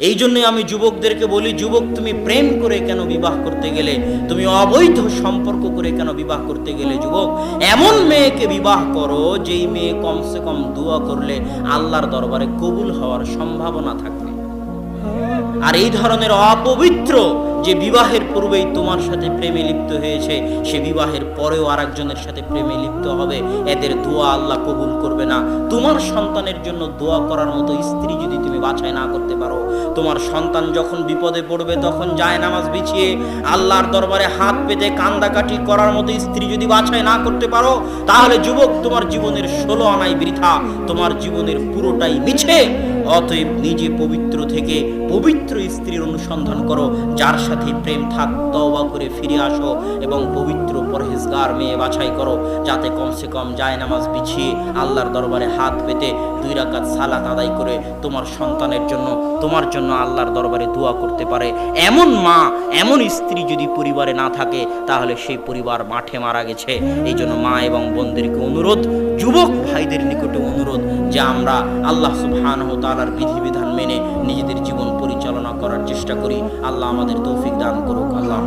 এই জন্যই আমি যুবকদেরকে বলি, যুবক, তুমি প্রেম করে কেন বিবাহ করতে গেলে? তুমি অবৈধ সম্পর্ক করে কেন বিবাহ করতে গেলে যুবক? এমন মেয়েকে বিবাহ করো, যেই মেয়ে কমসে কম দোয়া করলে আল্লাহর দরবারে কবুল হওয়ার সম্ভাবনা থাকবে। আর এই ধরনের অপবিত্র যে বিবাহের পূর্বেই তোমার সাথে প্রেমে লিপ্ত হয়েছে, সে বিবাহের পরেও আরেকজনের সাথে প্রেমে লিপ্ত হবে, এদের দোয়া আল্লাহ কবুল করবে না। তোমার সন্তানের জন্য দোয়া করার মতো স্ত্রী যদি তুমি বাছাই না করতে পারো, তোমার সন্তান যখন বিপদে পড়বে, তখন যায় নামাজ বিছিয়ে, আল্লাহর দরবারে হাত পেতে কান্দাকাটি করার মতো স্ত্রী যদি বাছাই না করতে পারো, তাহলে যুবক তোমার জীবনের ষোলো আনাই বৃথা, তোমার জীবনের পুরোটাই মিছে। অতএব নিজে পবিত্র থেকে পবিত্র স্ত্রীর অনুসন্ধান করো, যার সাথে প্রেম থাক, তওবা করে ফিরে আসো এবং পবিত্র পরহেজগার মেয়ে বাছাই করো, যাতে কমসে কম যায় নামাজ বিছিয়ে আল্লাহর দরবারে হাত পেতে দুই রাকাত সালাত আদায় করে তোমার সন্তানের জন্য, তোমার জন্য আল্লাহর দরবারে দোয়া করতে পারে। এমন মা, এমন স্ত্রী যদি পরিবারে না থাকে, তাহলে সেই পরিবার মাঠে মারা গেছে। এই জন্য মা এবং বোনদেরকে অনুরোধ, যুবক ভাইদের নিকটে অনুরোধ যে আমরা আল্লাহ সুবহানাহু তালার বিধিবিধান মেনে নিজেদের জীবন পরিচালনা করার চেষ্টা করি। আল্লাহ আমাদের তৌফিক দান করুক। আল্লাহ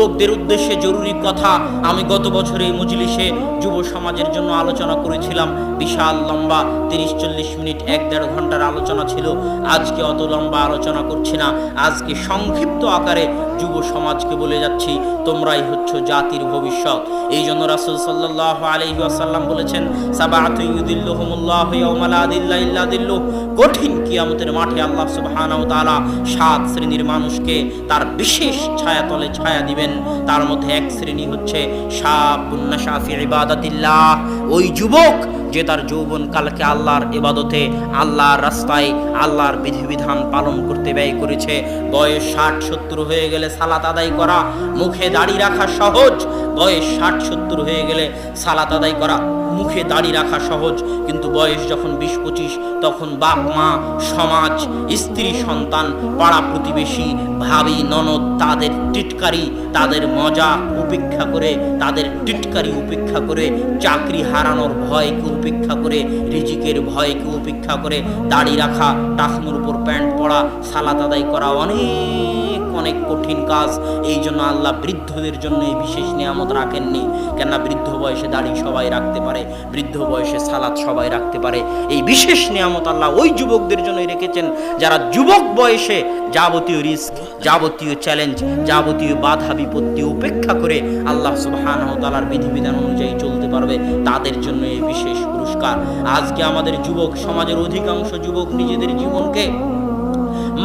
যুবকদের উদ্দেশ্যে জরুরি কথা আমি গত বছর এই মজলিসে যুব সমাজের জন্য আলোচনা করেছিলাম। বিশাল লম্বা তিরিশ চল্লিশ মিনিট, এক দেড় ঘণ্টার আলোচনা ছিল। আজকে অত লম্বা আলোচনা করছি না। আজকে সংক্ষিপ্ত আকারে যুব সমাজকে বলে যাচ্ছি, তোমরাই হচ্ছ জাতির ভবিষ্যৎ। এই জন্য রাসুল সাল্লাহ আলহি আসাল্লাম বলেছেন সাবাহুল্লাহ কঠিন কিয়ামতের মাঠে আল্লাহ তাআলা সাত শ্রেণির মানুষকে তার বিশেষ ছায়াতলে ছায়া দিবেন। তার মধ্যে এক শ্রেণি হচ্ছে ওই যুবক যে তার যৌবন কালকে আল্লাহর ইবাদতে, আল্লাহর রাস্তায়, আল্লাহর বিধিবিধান পালন করতে ব্যয় করেছে। বয়স ষাট, সত্তর হয়ে গেলে সালাত আদায় করা, মুখে দাড়ি রাখা সহজ বয়স ষাট, সত্তর হয়ে গেলে সালাত আদায় করা, মুখে দাড়ি রাখা সহজ। কিন্তু বয়স যখন বিশ, পঁচিশ, তখন বাপ, মা, সমাজ, স্ত্রী, সন্তান, পাড়া প্রতিবেশী, ভাবি, ননদ, তাদের টিটকারি, তাদের মজা উপেক্ষা করে, তাদের টিটকারি উপেক্ষা করে, চাকরি হারানোর ভয়কে উপেক্ষা করে, রিজিকের ভয়কে উপেক্ষা করে, দাড়ি রাখা, টাকনুর উপর প্যান্ট পরা, সালাত আদায় করা, অনেক অনেক কঠিন কাজ। এই জন্য আল্লাহ বৃদ্ধদের জন্য এই বিশেষ নিয়ামত রাখেননি। কেননা বৃদ্ধ বয়সে দাড়ি সবাই রাখতে পারে, বৃদ্ধ বয়সে সালাত সবাই রাখতে পারে। এই বিশেষ নিয়ামত আল্লাহ ওই যুবকদের জন্যই রেখেছেন, যারা যুবক বয়সে যাবতীয় রিস্ক, যাবতীয় চ্যালেঞ্জ, যাবতীয় বাধা, বিপত্তি উপেক্ষা করে আল্লাহ সুবহানাহু তাআলার বিধিবিধান অনুযায়ী চলতে পারবে, তাদের জন্য এই বিশেষ পুরস্কার। আজকে আমাদের যুবক, সমাজের অধিকাংশ যুবক নিজেদের জীবনকে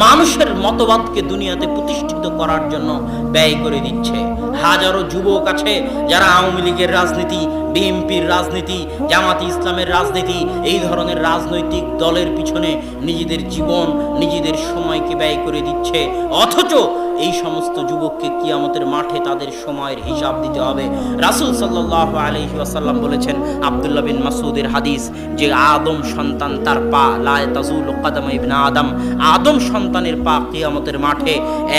মানুষের মতবাদকে দুনিয়াতে প্রতিষ্ঠিত করার জন্য ব্যয় করে দিচ্ছে। হাজারো যুবক আছে যারা আওয়ামী লীগের রাজনীতি, বিএনপির রাজনীতি, জামাতি ইসলামের রাজনীতি, এই ধরনের রাজনৈতিক দলের পিছনে নিজেদের জীবন, নিজেদের সময়কে ব্যয় করে দিচ্ছে। অথচ এই সমস্ত যুবককে কিয়ামতের মাঠে তাদের সময়ের হিসাব দিতে হবে। রাসূল সাল্লাহ আলহি আসাল্লাম বলেছেন, আব্দুল্লাহ বিন মাসুদের হাদিস যে আদম সন্তান তার পা লায় তাজুল কাদাম ইবনা আদম। আদম সন্তানের পা কিয়ামতের মাঠে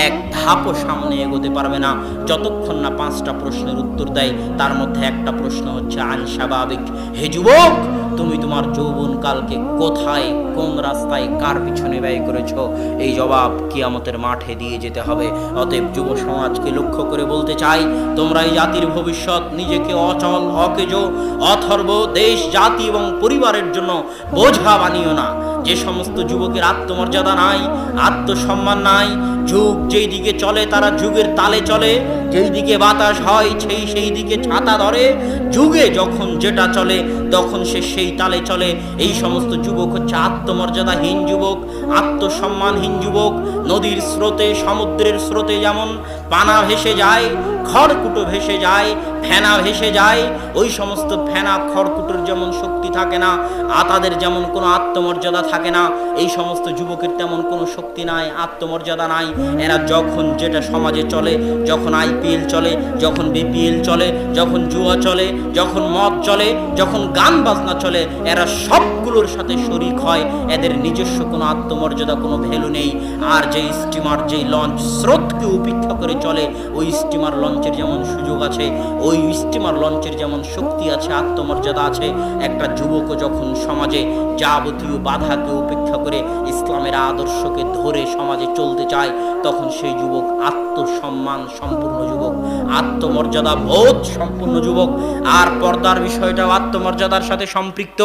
এক ধাপও সামনে এগোতে পারবে না। যতক্ষণ না পাঁচটা প্রশ্নের উত্তর দেয়, তার মধ্যে একটা প্রশ্ন হচ্ছে, আন স্বাভাবিক হে যুবক, তুমি তোমার যৌবন কালকে কোথায়, কোন রাস্তায়, কার পিছনে ব্যয় করেছ? এই জবাব কিয়ামতের মাঠে দিয়ে যেতে হবে। অতএব যুব সমাজকে লক্ষ্য করে বলতে চাই, তোমরা এই জাতির ভবিষ্যৎ নিজেকে অচল, অকেজ, অথর্ব, দেশ, জাতি এবং পরিবারের জন্য বোঝা বানিও না। যে সমস্ত যুবকের আত্মমর্যাদা নাই, আত্মসম্মান নাই, যুগ যেই দিকে চলে তারা যুগের তালে চলে, যেই দিকে বাতাস হয় সেই সেই দিকে ছাতা ধরে, যুগে যখন যেটা চলে তখন সে সেই তালে চলে। এই সমস্ত যুবক হচ্ছে আত্মমর্যাদাহীন যুবক, আত্মসম্মানহীন যুবক, নদীর স্রোতে, সমুদ্রের স্রোতে যেমন পানা ভেসে যায়, খড়কুটো ভেসে যায়, ফেনা ভেসে যায়। ওই সমস্ত ফেনা, খড়কুটোর যেমন শক্তি থাকে না আর তাদের যেমন কোনো আত্মমর্যাদা থাকে না, এই সমস্ত যুবকের তেমন কোনো শক্তি নাই, আত্মমর্যাদা নাই। এরা যখন যেটা সমাজে চলে, যখন আইপিএল চলে, যখন বিপিএল চলে, যখন জুয়া চলে, যখন মদ চলে, যখন গান বাজনা চলে, এরা সবগুলোর সাথে শরিক হয়। এদের নিজস্ব কোনো আত্মমর্যাদা, কোনো ভ্যালু নেই। আর যে স্টিমার, যেই লঞ্চ, স্রোতকে উপেক্ষা করে চলে, ওই স্টিমার লঞ্চের যেমন সুযোগ আছে, ওই স্টিমার লঞ্চের যেমন শক্তি আছে, আত্মমর্যাদা আছে, একটা যুবকও যখন সমাজে যাবতীয় বাধাকে উপেক্ষা করে ইসলামের আদর্শকে ধরে সমাজে চলতে চায়, তখন সেই যুবক আত্মসম্মান সম্পূর্ণ যুবক, আত্মমর্যাদা বোধ সম্পূর্ণ যুবক, আর পর্দার বিষয়টাও আত্মমর্যাদার সাথে সম্পৃক্ত।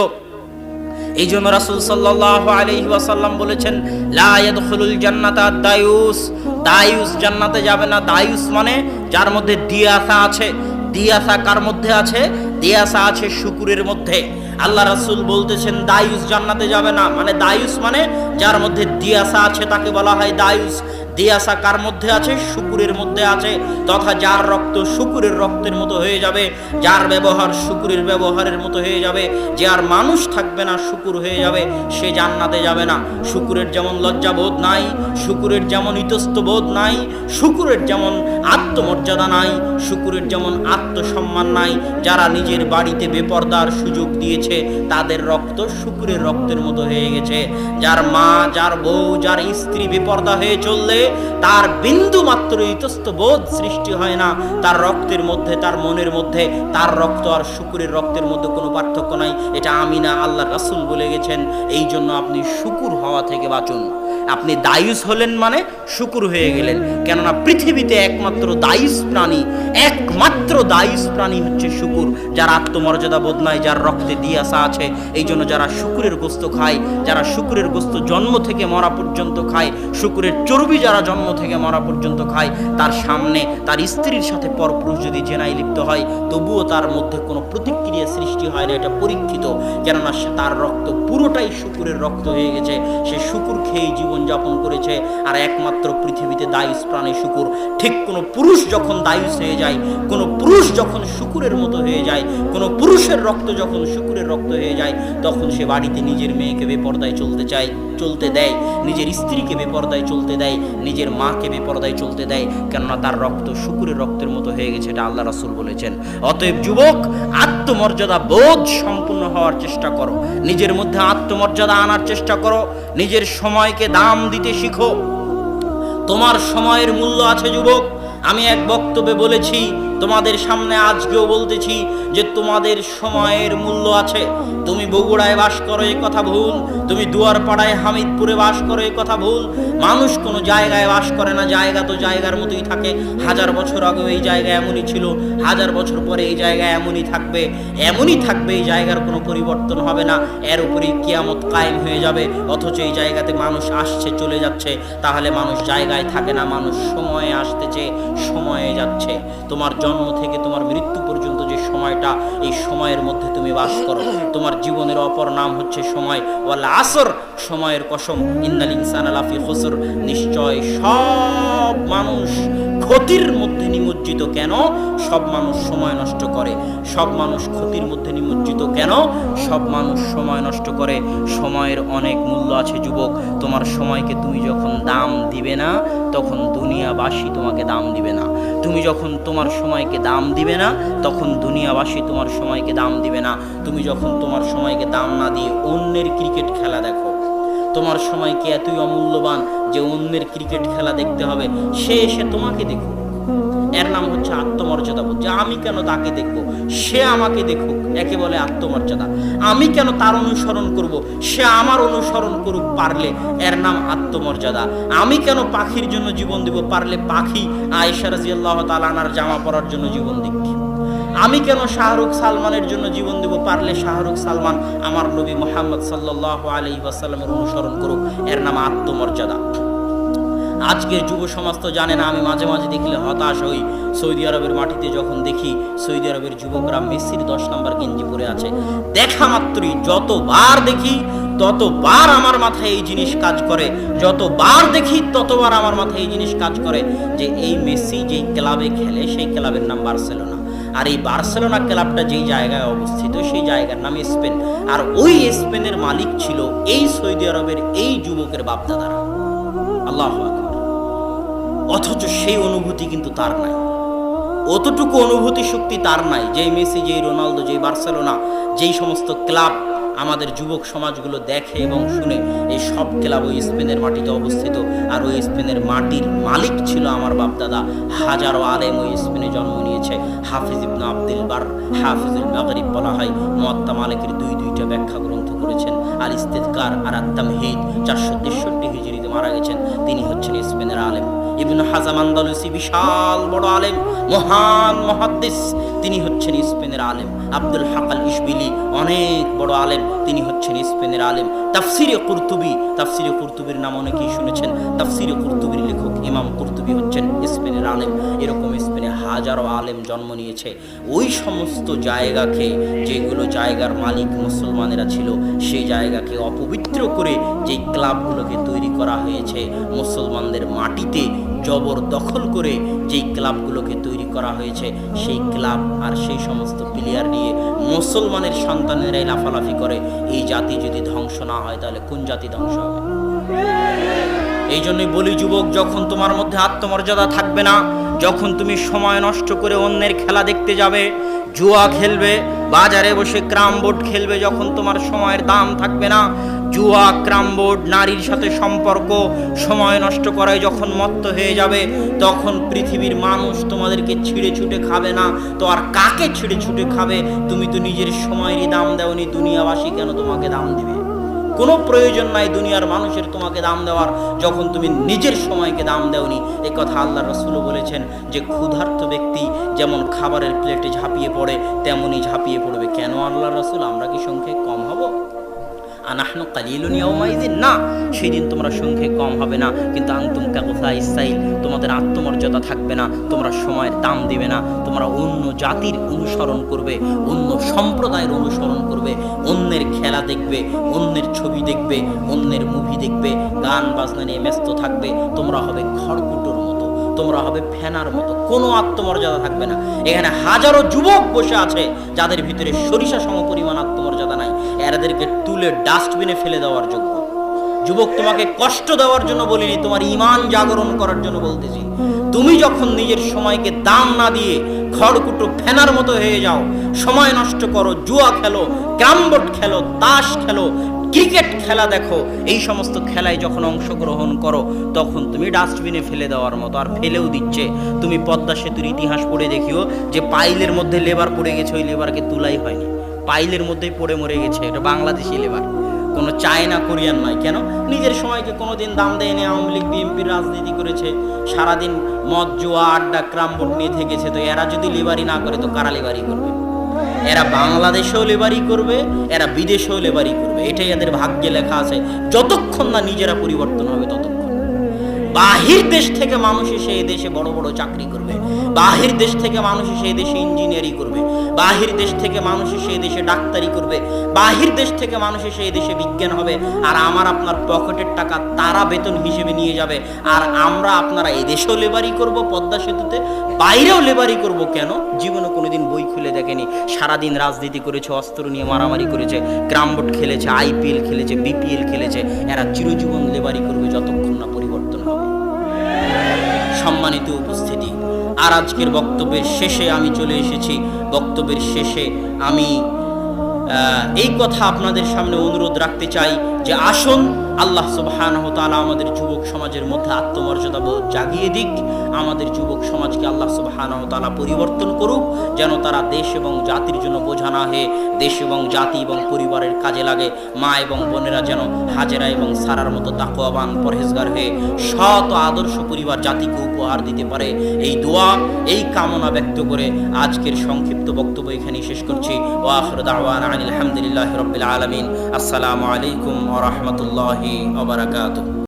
এই জন্য রাসুল সাল্লাহ আলহি ওয়াসাল্লাম বলেছেন, লা ইয়াদখুলুল জান্নাতা দায়ুস। দায়ুস জান্নাতে যাবে না। দায়ুস মানে যার মধ্যে দিয়াসা আছে। দিয়াসা কার মধ্যে আছে? দিয়াসা আছে শুকুরের মধ্যে। আল্লাহ রাসুল বলতেছেন, দায়ুস জান্নাতে যাবে না। মানে দায়ুস মানে যার মধ্যে দিয়াসা আছে তাকে বলা হয় দায়ুস। দিয়াসা কার মধ্যে আছে? শুকুরের মধ্যে আছে, তথা যার রক্ত শুকুরের রক্তের মতো হয়ে যাবে, যার ব্যবহার শুকুরের ব্যবহারের মতো হয়ে যাবে, যে আর মানুষ থাকবে না, শুকুর হয়ে যাবে, সে জান্নাতে যাবে না। শুকুরের যেমন লজ্জাবোধ নাই, শুকুরের যেমন ইতস্তবোধ নাই, শুকুরের যেমন আত্মমর্যাদা নাই, শুকুরের যেমন আত্মসম্মান নাই, যারা নিজের বাড়িতে বেপর্দার সুযোগ দিয়েছে তাদের রক্ত শুকুরের রক্তের মতো হয়ে গেছে। যার মা, যার বউ, যার স্ত্রী বিপর্দা হয়ে চললে, তার বিন্দু মাত্র ইতস্ত বোধ সৃষ্টি হয় না। তার রক্তের মধ্যে, তার মনের মধ্যে, তার রক্ত আর শুকুরের রক্তের মধ্যে কোনো পার্থক্য নাই। এটা আমিনা আল্লাহ রাসুল বলে গেছেন। এই জন্য আপনি শুকুর হওয়া থেকে বাঁচুন। আপনি দায়ুস হলেন মানে শুকুর হয়ে গেলেন। কেননা পৃথিবীতে একমাত্র দায়ুস প্রাণী, একমাত্র দায়ুস প্রাণী হচ্ছে শুকুর। যার আত্মমর্যাদা বোধ নাই, যার রক্তে দিয়াসা আছে এই জন্য যারা শুকুরের গোস্ত খায়, যারা শুকুরের গোস্ত জন্ম থেকে মরা পর্যন্ত খায়, শুকুরের চর্বি যারা জন্ম থেকে মরা পর্যন্ত খায়, তার সামনে তার স্ত্রীর সাথে পরপুরুষ যদি জেনায় লিপ্ত হয়, তবুও তার মধ্যে কোনো প্রতিক্রিয়া সৃষ্টি হয় না, এটা পরীক্ষিত। কেননা সে তার রক্ত পুরোটাই শুকুরের রক্ত হয়ে গেছে। সে শুকুর খেয়েই জীবনযাপন করেছে আর একমাত্র পৃথিবীতে দায়ুস প্রাণী শুকুর। ঠিক কোনো পুরুষ যখন দায়ুস হয়ে যায়, কোনো পুরুষ যখন শুকুরের মতো হয়ে যায়, কোনো পুরুষের রক্ত যখন শুকুরের রক্ত হয়ে যায়, তখন সে বাড়িতে নিজের মেয়েকে বেপর্দায় চলতে চায়, চলতে দেয়। নিজের স্ত্রীকে বেপর্দায় চলতে দেয়, নিজের মাকে বেপর্দায় চলতে দেয়, কেননা তার রক্ত শুকুরের রক্তের মতো হয়ে গেছে, এটা আল্লাহ রাসুল বলেছেন। অতএব যুবক, আত্মমর্যাদা বোধ সম্পূর্ণ হওয়ার চেষ্টা করো। নিজের মধ্যে আত্মমর্যাদা আনার চেষ্টা করো। নিজের সময়কে দাম দিতে শিখো। তোমার সময়ের মূল্য আছে যুবক। আমি এক বক্তব্যে বলেছি, তোমাদের সামনে আজকেও বলতেছি যে তোমাদের সময়ের মূল্য আছে। তুমি বগুড়ায় বাস করো এই কথা ভুল। তুমি দুয়ারপাড়ায় হামিদপুরে বাস করো এই কথা ভুল। মানুষ কোনো জায়গায় বাস করে না, জায়গা তো জায়গার মতোই থাকে। হাজার বছর আগেও এই জায়গা এমনই ছিল, হাজার বছর পরে এই জায়গা এমনই থাকবে। এমনই থাকবে এই জায়গার কোনো পরিবর্তন হবে না। এর উপরেই কিয়ামত কায়েম হয়ে যাবে, অথচ এই জায়গাতে মানুষ আসছে, চলে যাচ্ছে। তাহলে মানুষ জায়গায় থাকে না, মানুষ সময়ে আসতেছে সময়ে যাচ্ছে। তোমার জন্ম থেকে তোমার মৃত্যু পর্যন্ত যে সময়টা, এই সময়ের মধ্যে তুমি বাস করো। তোমার জীবনের অপর নাম হচ্ছে সময়। ওয়াল আসর, সময়ের কসম। ইন্নাল ইনসান আলাফি খুসর। নিশ্চয় সব মানুষ ক্ষতির মধ্যে নিমজ্জিত কেন? সব মানুষ সময় নষ্ট করে। সব মানুষ ক্ষতির মধ্যে নিমজ্জিত কেন? সব মানুষ সময় নষ্ট করে। সময়ের অনেক মূল্য আছে, যুবক। তোমার সময়কে তুমি যখন দাম দিবে না, তখন দুনিয়াবাসী তোমাকে দাম দিবে না। তুমি যখন তোমার সময়কে দাম দিবে না, তখন দুনিয়াবাসী তোমার সময়কে দাম দিবে না। তুমি যখন তোমার সময়কে দাম না দিয়ে অন্যের ক্রিকেট খেলা দেখো, তোমার সময় কি এতই অমূল্যবান যে অন্যের ক্রিকেট খেলা দেখতে হবে, সে এসে তোমাকে দেখুক। এর নাম হচ্ছে আত্মমর্যাদা বোধ। যে আমি কেন তাকে দেখব? সে আমাকে দেখুক, একে বলে আত্মমর্যাদা। আমি কেন তার অনুসরণ করব? সে আমার অনুসরণ করুক পারলে, এর নাম আত্মমর্যাদা। আমি কেন পাখির জন্য জীবন দিব? পারলে পাখি আয়েশা রাজিয়াল্লাহ তালানার জামা পরার জন্য জীবন দিক। আমি কেন শাহরুখ সালমানের জন্য জীবন দেব পারলে শাহরুখ সালমান আমার নবী মোহাম্মদ সাল্লাহ আলি ওয়াসাল্লামের অনুসরণ করুক? এর নাম আত্মমর্যাদা। আজকের যুব সমাজ তো জানে না, আমি মাঝে মাঝে দেখলে হতাশ হই। সৌদি আরবের মাটিতে যখন দেখি, সৌদি আরবের যুবকরা মেসির দশ নম্বর গেঞ্জি পরে আছে। দেখা মাত্রই যতবার দেখি, ততবার আমার মাথায় এই জিনিস কাজ করে। যতবার দেখি, ততবার আমার মাথায় এই জিনিস কাজ করে যে এই মেসি যেই ক্লাবে খেলে, সেই ক্লাবের নাম বার্সেলোনা। আর এই বার্সেলোনা ক্লাবটা যেই জায়গায় অবস্থিত, সেই জায়গার নাম স্পেন। আর ওই স্পেনের মালিক ছিল এই সৌদি আরবের এই যুবকের বাপদাদারা। আল্লাহ অথচ সেই অনুভূতি কিন্তু তার নাই। অতটুকু অনুভূতি শক্তি তার নাই। যেই মেসি, যেই রোনালদো, যেই বার্সেলোনা, যেই সমস্ত ক্লাব আমাদের যুবক সমাজগুলো দেখে এবং শুনে এই সব ক্লাব ওই স্পেনের মাটিতে অবস্থিত। আর ওই স্পেনের মাটির মালিক ছিল আমার বাপদাদা। হাজারো আলেম ওই স্পেনে জন্ম নিয়েছে। হাফিজ ইবনা আব্দুল বার হাফিজুল মাগরিব বলা হয়। মত্তা মালিকের দুই দুইটা ব্যাখ্যা গ্রন্থ করেছেন। আর ইস্তেদকার আর আত্তামহিদ চারশো তেষট্টি হিজড়িতে মারা গেছেন, তিনি হচ্ছেন স্পেনের আলেম। ইবনু হাজাম আন্দালুসি বিশাল বড় আলেম, মহান মহাদ্দিস। তিনি হচ্ছেন স্পেনের আলেম। আব্দুল হাকাল ইসবিলি অনেক বড় আলেম, তিনি হচ্ছেন স্পেনের আলেম। তাফসিরে কুরতুবি, তাফসিরে কুরতুবির নাম অনেকেই শুনেছেন। তাফসিরে কুরতুবির লেখক ইমাম কুরতুবি হচ্ছেন স্পেনের আলেম। এরকম স্পেনে হাজারো আলেম জন্ম নিয়েছে। ওই সমস্ত জায়গাকে, যেগুলো জায়গার মালিক মুসলমানেরা ছিল, সেই জায়গাকে অপবিত্র করে যেই ক্লাবগুলোকে তৈরি করা হয়েছে। মুসলমানদের মাটিতে জবরদখল করে যেই ক্লাবগুলোকে তৈরি করা হয়েছে, সেই ক্লাব আর সেই সমস্ত প্লেয়ার নিয়ে মুসলমানের সন্তানেরাই লাফালাফি করে। এই জাতি যদি ধ্বংস না হয়, তাহলে কোন জাতি ধ্বংস হবে? এই জন্যই বলি, যুবক, যখন তোমার মধ্যে আত্মমর্যাদা থাকবে না, যখন তুমি সময় নষ্ট করে অন্যের খেলা দেখতে যাবে, জুয়া খেলবে, বাজারে বসে ক্রাম বোর্ড খেলবে, যখন তোমার সময়ের দাম থাকবে না জুয়া ক্রাম বোর্ড নারীর সাথে সম্পর্ক সময় নষ্ট করায় যখন মত্ত হয়ে যাবে, তখন পৃথিবীর মানুষ তোমাদেরকে ছিঁড়ে ছুটে খাবে না। তো আর কাকে ছিঁড়ে ছুটে খাবে? তুমি তো নিজের সময়েরই দাম দেওনি, দুনিয়াবাসী কেন তোমাকে দাম দিবে? কোনো প্রয়োজন নাই দুনিয়ার মানুষের তোমাকে দাম দেওয়ার, যখন তুমি নিজের সময়কে দাম দেওনি। এ কথা আল্লাহ রসুলও বলেছেন যে, ক্ষুধার্ত ব্যক্তি যেমন খাবারের প্লেটে ঝাঁপিয়ে পড়ে, তেমনই ঝাঁপিয়ে পড়বে। কেন আল্লাহ রসুল? আমরা কি সংখ্যে কম হব? আনাহনু কালিলুন ইয়াউমাইদিন না, সেদিন তোমরা সংখ্যে কম হবে না, কিন্তু আনতুম কাকুসা ইসাইল তোমাদের আত্মমর্যাদা থাকবে না, তোমরা সময়ের দাম দিবে না, তোমরা অন্য জাতির অনুসরণ করবে, অন্য সম্প্রদায়ের অনুসরণ করবে, অন্যের খেলা দেখবে, অন্যের ছবি দেখবে, অন্যের মুভি দেখবে, গান বাজনা নিয়ে ব্যস্ত থাকবে, তোমরা হবে খড়কুটোর মতো। তোমরা হবে ফেনার মতো। কোনো আত্মমর্যাদা থাকবে না। এখানে হাজারো যুবক বসে আছে, যাদের ভিতরে সরিষা সম পরিমাণ আত্মমর্যাদা নাই। এরাদেরকে তুলে ডাস্টবিনে ফেলে দেওয়ার যোগ্য। যুবক, তোমাকে কষ্ট দেওয়ার জন্য বলিনি, তোমার ইমান জাগরণ করার জন্য বলতেছি। তুমি যখন নিজের সময়কে দাম না দিয়ে খড়কুটো ফেনার মতো হয়ে যাও, সময় নষ্ট করো, জুয়া খেলো ক্যামবোর্ড খেলো, তাস খেলো ক্রিকেট খেলা দেখো, এই সমস্ত খেলায় যখন অংশগ্রহণ করো, তখন তুমি ডাস্টবিনে ফেলে দেওয়ার মতো, আর ফেলেও দিচ্ছে। তুমি পদ্মা সেতুর ইতিহাস পড়ে দেখিও যে পাইলের মধ্যে লেবার পড়ে গেছে, ওই লেবারকে তুলাই হয়নি। পাইলের মধ্যেই পড়ে মরে গেছে, এটা বাংলাদেশি লেবার। কোনো চায়না, কোরিয়ান নয়। কেন? নিজের সময়কে কোনো দিন দাম দেয়নি, আওয়ামী লীগ, বিএনপির রাজনীতি করেছে। সারাদিন মদ, জুয়া, আড্ডা, ক্রামবোর্ড নিয়ে থেকেছে, তো এরা যদি লেবারি না করে, তো কারা লেবারি করবে? এরা বাংলাদেশেও লেবারি করবে, এরা বিদেশেও লেবারি করবে। এটাই এদের ভাগ্যে লেখা আছে। যতক্ষণ না নিজেরা পরিবর্তন হবে, ততক্ষণ। বাহির দেশ থেকে মানুষ এসে দেশে বড় বড় চাকরি করবে। বাহির দেশ থেকে মানুষ এসে দেশে ইঞ্জিনিয়ারিং করবে। বাহির দেশ থেকে মানুষ এসে দেশে ডাক্তারি করবে। বাহির দেশ থেকে মানুষ এসে দেশে বিজ্ঞান হবে। আর আমার আপনার পকেটের টাকা তারা বেতন হিসেবে নিয়ে যাবে। আর আমরা আপনারা এই দেশেও লেবারি করব পদ্মা সেতুতে। বাইরেও লেবারি করব কেন? জীবনে কোনোদিন বই খুলে দেখেনি। সারাদিন রাজনীতি করেছে, অস্ত্র নিয়ে মারামারি করেছে ক্রামবোর্ড খেলেছে, আইপিএল খেলেছে, বিপিএল খেলেছে। এরা চিরজীবন লেবারি করবে যতক্ষণ না পরিবর্তন হবে। সম্মানিত উপস্থিতি। আর আজকের বক্তব্যের শেষে আমি চলে এসেছি। বক্তব্যের শেষে আমি এই কথা আপনাদের সামনে অনুরোধ রাখতে চাই যে আসুন আল্লাহ সুবহানাহু আমাদের যুবক সমাজের মধ্যে আত্মমর্যাদা বোধ জাগিয়ে দিক। আমাদের যুবক সমাজকে আল্লাহ সুবহানাহু পরিবর্তন করুক, যেন তারা দেশ এবং জাতির জন্য বোঝা না হয়ে দেশ এবং জাতি এবং পরিবারের কাজে লাগে। মা এবং বোনেরা যেন হাজেরা এবং সারার মতো তাকওয়াবান পরহেজগার হয়ে শত আদর্শ পরিবার জাতিকে উপহার দিতে পারে। এই দোয়া, এই কামনা ব্যক্ত করে আজকের সংক্ষিপ্ত বক্তব্য এখানে শেষ করছি। ওয়া আখিরু দাওয়ানা আনিল হামদুলিল্লাহি রাব্বিল আলামিন। আসসালামু আলাইকুম রাহমাতুল্লাহি warahmatullahi wabarakatuh